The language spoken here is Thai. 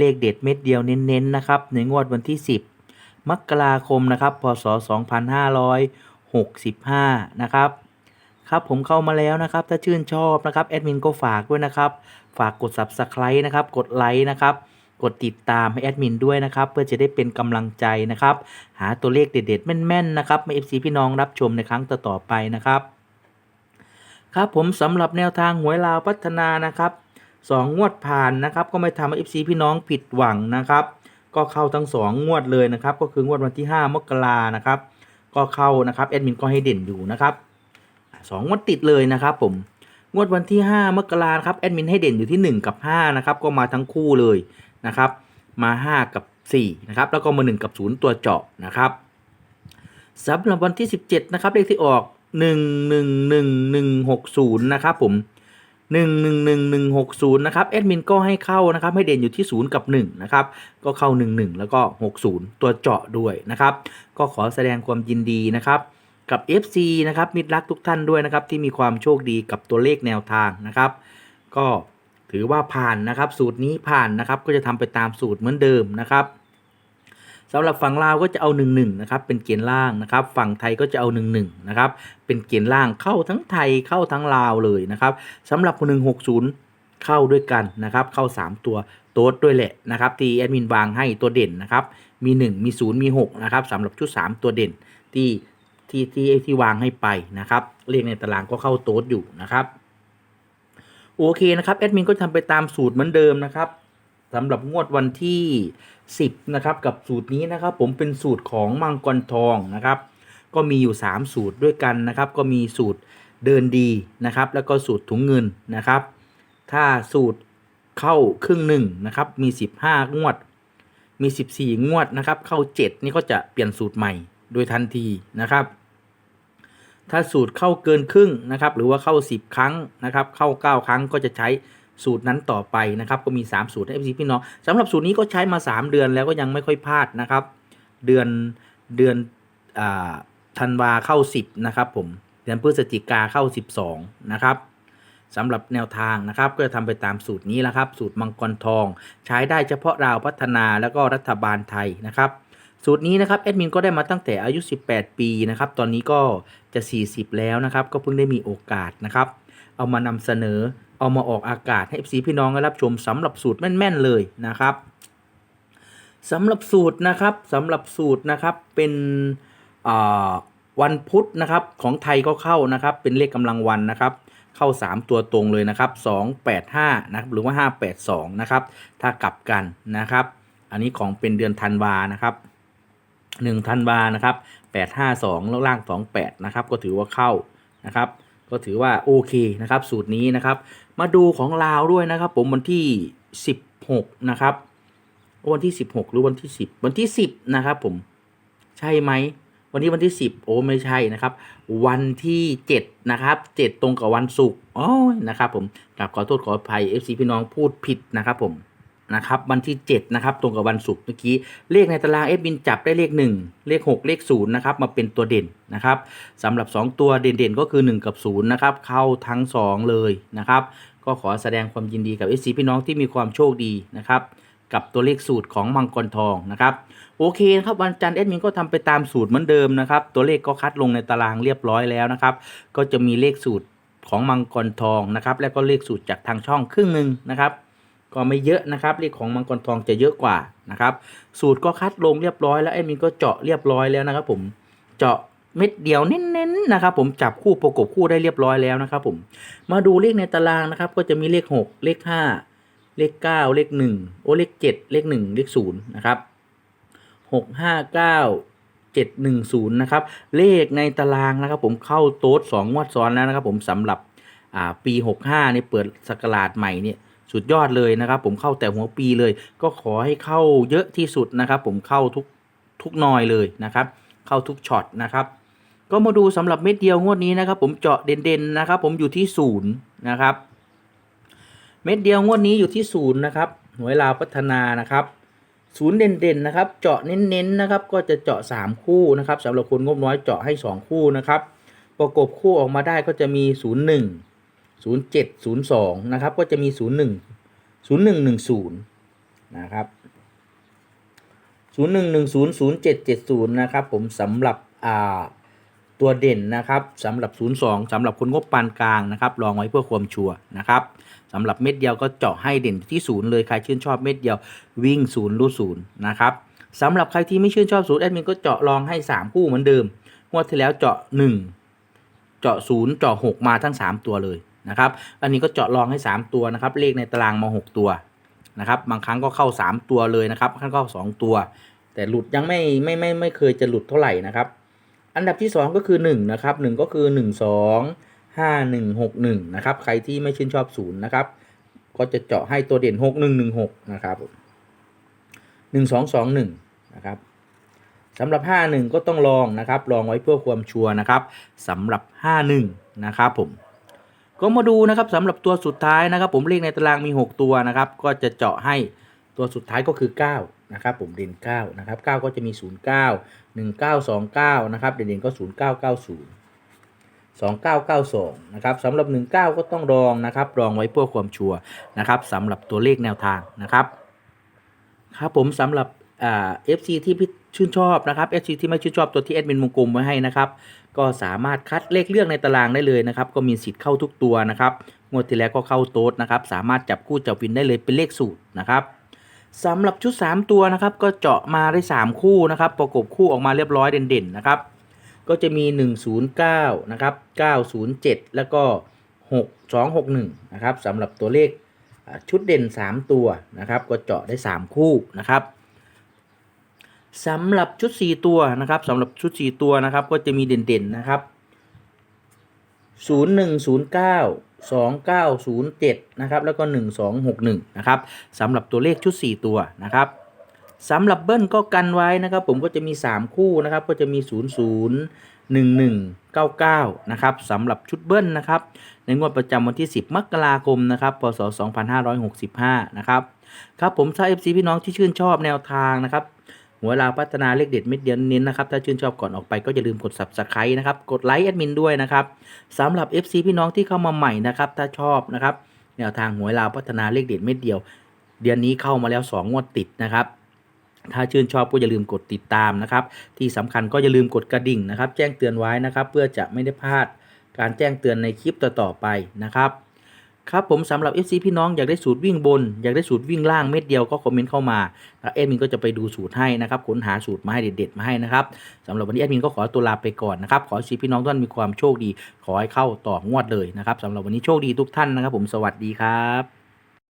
เลขเด็ดเม็ดเดียวเน้นๆนะครับ ในงวดวันที่ 10 มกราคมนะครับ พศ 2565 นะครับ ครับผมเข้ามาแล้วนะครับ ถ้าชื่นชอบนะครับแอดมินก็ฝากด้วยนะครับ ฝากกด Subscribe นะครับ กดไลค์นะครับ กดติดตามให้แอดมินด้วยนะครับ เพื่อจะได้เป็นกำลังใจนะครับ หาตัวเลขเด็ดๆ แม่นๆ นะครับมา FC พี่น้องรับชมในครั้งต่อๆไปนะครับ ครับผมสำหรับแนวทางหวยลาวพัฒนานะครับ สองงวดผ่านนะครับ ก็ไม่ทำให้ FC พี่น้องผิดหวังนะครับ ก็เข้าทั้งสองงวดเลยนะครับ ก็คืองวดวันที่ 5 มกรานะครับ ก็เข้านะครับแอดมินก็ให้เด่นอยู่นะครับสองงวดติดเลยนะครับ ผม งวดวันที่ 5 มกราครับแอดมินให้เด่นอยู่ที่ 1 กับ 5 นะครับ ก็มาทั้งคู่เลยนะครับ มา 5 กับ 4 นะครับ แล้วก็มา 1 กับ 0 ตัวเจาะนะครับสำหรับวันที่ 17 นะครับเลขที่ออก 111160 นะครับผม 111160 นะครับแอดมินก็ให้เข้านะครับ ให้เด่นอยู่ที่ 0 กับ 1 นะครับ ก็เข้า 11 แล้วก็ 60 ตัวเจาะด้วยนะครับ ก็ขอแสดงความยินดีนะครับกับ FC นะครับมิตรรักทุกท่านด้วยนะครับ ที่มีความโชคดีกับตัวเลขแนวทางนะครับ ก็ถือว่าผ่านนะครับ สูตรนี้ผ่านนะครับ ก็จะทำไปตามสูตรเหมือนเดิมนะครับ สำหรับฝั่งลาวก็จะเอา1 1นะครับเป็นเกียร์ล่างนะครับ ฝั่งไทยก็จะเอา1 1นะครับเป็นเกียร์ล่างเข้าทั้งไทยเข้าทั้งลาวเลยนะครับสำหรับ 160 เข้าด้วยกันนะครับ เข้า 3 ตัวโต๊ดด้วยแหละนะครับที่แอดมินวางให้ตัวเด่นนะครับมี 1 มี 0 มี6นะครับสำหรับชุด 3 ตัวเด่นที่ที่ที่ที่วางให้ไปนะครับเลขในตารางก็เข้าโต๊ดอยู่นะครับโอเคนะครับแอดมินก็ทำไปตามสูตรเหมือนเดิมนะครับ สำหรับงวดวันที่ 10 นะครับ กับสูตรนี้นะครับ ผมเป็นสูตรของมังกรทองนะครับ ก็มีอยู่ 3 สูตรด้วยกันนะครับ ก็มีสูตรเดินดีนะครับ แล้วก็สูตรถุงเงินนะครับ ถ้าสูตรเข้าครึ่งหนึ่งนะครับ มี 15 งวด มี 14 งวดนะครับ เข้า 7 นี่ก็จะเปลี่ยนสูตรใหม่โดยทันทีนะครับ ถ้าสูตรเข้าเกินครึ่งนะครับ หรือว่าเข้า 10 ครั้งนะครับ เข้า 9 ครั้งก็จะใช้ สูตรนั้นต่อไปนะครับก็มี 3 สูตรให้ FC พี่น้องสำหรับสูตรนี้ก็ใช้มา 3 เดือนแล้วก็ยังไม่ค่อยพลาดนะครับ เดือนเดือนอธันวาเข้า 10นะครับผมเดือนพฤศจิกาเข้า 12นะครับสำหรับแนวทางนะครับก็จะทำไปตามสูตรนี้แหละครับ สูตรมังกรทอง ใช้ได้เฉพาะราวพัฒนาแล้วก็รัฐบาลไทยนะครับสูตรนี้นะครับแอดมินก็ได้มาตั้งแต่อายุ 18 ปีนะครับตอนนี้ก็จะ 40 แล้วนะครับ ก็เพิ่งได้มีโอกาสนะครับ เอามานำเสนอ เอามาออกอากาศให้ FC พี่น้องได้รับชมสำหรับสูตรแม่นๆเลยนะครับสำหรับสูตรนะครับสำหรับสูตรนะครับเป็นวันพุธนะครับของไทยก็เข้านะครับ เป็นเลขกำลังวันนะครับเข้า 3 ตัวตรงเลยนะครับ285นะครับหรือว่า 582นะครับถ้ากลับกันนะครับ อันนี้ของเป็นเดือนธันวานะครับ1ธันวานะครับ852แล้วล่าง 28นะครับก็ถือว่าเข้านะครับก็ถือว่าโอเคนะครับสูตรนี้นะครับ มาดูของลาวด้วยนะครับ ผมวันที่ 16 นะครับ วันที่ 16 หรือวันที่ 10 วันที่ 10 นะครับ ผมใช่ไหมวันนี้วันที่ 10 โอ้ไม่ใช่นะครับ วันที่ 7 นะครับ 7 ตรงกับวันศุกร์อ๋อนะครับ ผมกราบขอโทษขออภัย FC พี่น้องพูดผิดนะครับ ผมนะครับวันที่ 7 นะครับ ตรงกับวันศุกร์เมื่อกี้เลขในตารางเอฟบินจับได้เลข 1 เลข 6 เลข0นะครับมาเป็นตัวเด่นนะครับสำหรับ 2 ตัวเด่นๆ ก็คือ 1 กับ0นะครับเข้าทั้ง 2 เลยนะครับ ก็ขอแสดงความยินดีกับ FC พี่น้องที่มีความโชคดีนะครับกับตัวเลขสูตรของมังกรทองนะครับโอเคนะครับวันจันทร์แอดมินก็ทำไปตามสูตรเหมือนเดิมนะครับตัวเลขก็คัดลงในตารางเรียบร้อยแล้วนะครับก็จะมีเลขสูตรของมังกรทองนะครับและก็เลขสูตรจากทางช่องครึ่งหนึ่งนะครับก็ไม่เยอะนะครับเลขของมังกรทองจะเยอะกว่านะครับสูตรก็คัดลงเรียบร้อยแล้วแอดมินก็เจาะเรียบร้อยแล้วนะครับผมเจาะ เม็ดเดียวเน้นๆนะครับผมจับคู่ประกบคู่ได้เรียบร้อยแล้วนะครับผมมาดูเลขในตารางนะครับ ก็จะมีเลข 6 เลข 5 เลข 9 เลข 1 โอ้เลข 7 เลข 1 เลข0นะครับ6 5 9 7 1 0นะครับเลขในตารางนะครับผมเข้าโต๊ด2งวดซ้อนแล้วนะครับผมสำหรับปี 65เนี่ยเปิดสกราชใหม่เนี่ยสุดยอดเลยนะครับผมเข้าแต่หัวปีเลย ก็ขอให้เข้าเยอะที่สุดนะครับผมเข้าทุกทุกนอยเลยนะครับ เข้าทุกช็อตนะครับ ก็มาดูสำหรับเม็ดเดียวงวดนี้นะครับ ผมเจาะเด่นๆนะครับ ผมอยู่ที่ศูนย์นะครับ เม็ดเดียวงวดนี้อยู่ที่ศูนย์นะครับหน่วยลาวพัฒนานะครับศูนย์เด่นๆนะครับ เจาะเน้นๆนะครับ ก็จะเจาะ 3 คู่นะครับสำหรับคนงบน้อยเจาะให้ 2 คู่นะครับ ประกบคู่ออกมาได้ก็จะมี 0 1 0 7 0 2นะครับ ก็จะมี 0 1 0 1 1 0นะครับ0 1 1 0 0 7 7 0นะครับ ผมสำหรับอ่า ตัวเด่นนะครับสำหรับ 02สำหรับคนงบปานกลางนะครับลองไว้เพื่อความชัวร์นะครับสำหรับเม็ดเดียวก็เจาะให้เด่นที่ศูนย์เลยใครชื่นชอบเม็ดเดียววิ่งศูนย์รูศูนย์นะครับสำหรับใครที่ไม่ชื่นชอบศูนย์แอดมินก็เจาะลองให้ 3 คู่เหมือนเดิมงวดที่แล้วเจาะ 1 เจาะศูนย์เจาะ6 มาทั้ง 3 ตัวเลยนะครับอันนี้ก็เจาะลองให้ 3 ตัวนะครับเลขในตารางมา 6 ตัวนะครับบางครั้งก็เข้า 3 ตัวเลยนะครับบางครั้งก็2ตัว แต่หลุดยังไม่ไม่ไม่ไม่เคยจะหลุดเท่าไหร่นะครับ อันดับที่ 2 ก็คือ1นะครับ1ก็คือ 1 2 5 1 6 1นะครับใครที่ไม่ชื่นชอบศูนย์นะครับก็จะเจาะให้ตัวเด่น 6 1 1 6นะครับ1 2 2 1นะครับสำหรับ 5 1 ก็ต้องลองนะครับลองไว้เพื่อความชัวร์นะครับสำหรับ 5 1นะครับผมก็มาดูนะครับสำหรับตัวสุดท้ายนะครับ ผมเลขในตารางมี 6 ตัวนะครับ ก็จะเจาะให้ตัวสุดท้ายก็คือ 9 นะครับผมเด่น9นะครับ9ก็จะมี 0 9 1 9 2 9นะครับเด่นๆก็ 0 9 9 0 2992นะครับสำหรับ 19 ก็ต้องรองนะครับ รองไว้เพื่อความชัวร์นะครับสำหรับตัวเลขแนวทางนะครับครับผมสำหรับเอ่า FC ที่ชื่นชอบนะครับ FC ที่ไม่ชื่นชอบตัวที่แอดมินวงกลมไว้ให้นะครับ ก็สามารถคัดเลขเลือกในตารางได้เลยนะครับ ก็มีสิทธิ์เข้าทุกตัวนะครับงวดที่แล้วก็เข้าโต๊ดนะครับ สามารถจับคู่จับวินได้เลยเป็นเลขสูตรนะครับ สำหรับชุด 3 ตัวนะครับ ก็เจาะมาได้ 3 คู่นะครับ ประกบคู่ออกมาเรียบร้อยเด่นๆนะครับ ก็จะมี 109 นะครับ 907 แล้วก็ 6261 นะครับสำหรับตัวเลขชุดเด่น 3 ตัวนะครับ ก็เจาะได้ 3 คู่นะครับสำหรับชุด 4 ตัวนะครับสำหรับชุด 4 ตัวนะครับ ก็จะมีเด่นๆนะครับ 0109 2907 นะครับ แล้วก็ 1261 นะครับสำหรับตัวเลขชุด 4 ตัวนะครับสำหรับเบิ้ลก็กันไว้นะครับ ผมก็จะมี 3 คู่นะครับ ก็จะมี 0 0 1 1 9 9 นะครับสำหรับชุดเบิ้ลนะครับ ในงวดประจำวันที่ 10 มกราคมนะครับ พศ 2565 นะครับ ครับผมถ้า FC พี่น้องที่ชื่นชอบแนวทางนะครับ หัวลาวพัฒนาเลขเด็ดเม็ดเดียวเน้นนะครับ ถ้าชื่นชอบก่อนออกไปก็อย่าลืมกด subscribe นะครับ กดไลค์แอดมินด้วยนะครับสำหรับ FC พี่น้องที่เข้ามาใหม่นะครับ ถ้าชอบนะครับ แนวทางหัวลาวพัฒนาเลขเด็ดเม็ดเดียว เดือนนี้เข้ามาแล้ว 2 งวดติดนะครับถ้าชื่นชอบก็อย่าลืมกดติดตามนะครับ ที่สำคัญก็อย่าลืมกดกระดิ่งนะครับ แจ้งเตือนไว้นะครับ เพื่อจะไม่ได้พลาดการแจ้งเตือนในคลิปต่อๆไปนะครับ ครับผมสำหรับ FC พี่น้องอยากได้สูตรวิ่งบน อยากได้สูตรวิ่งล่างเม็ดเดียวก็คอมเมนต์เข้ามาแล้วแอดมินก็จะไปดูสูตรให้นะครับค้นหาสูตรมาให้เด็ดๆมาให้นะครับสำหรับวันนี้แอดมินก็ขอตัวลาไปก่อนนะครับขอให้ชีพี่น้องทุกท่านมีความโชคดี ขอให้เข้าต่องวดเลยนะครับสำหรับวันนี้โชคดีทุกท่านนะครับ ผมสวัสดีครับ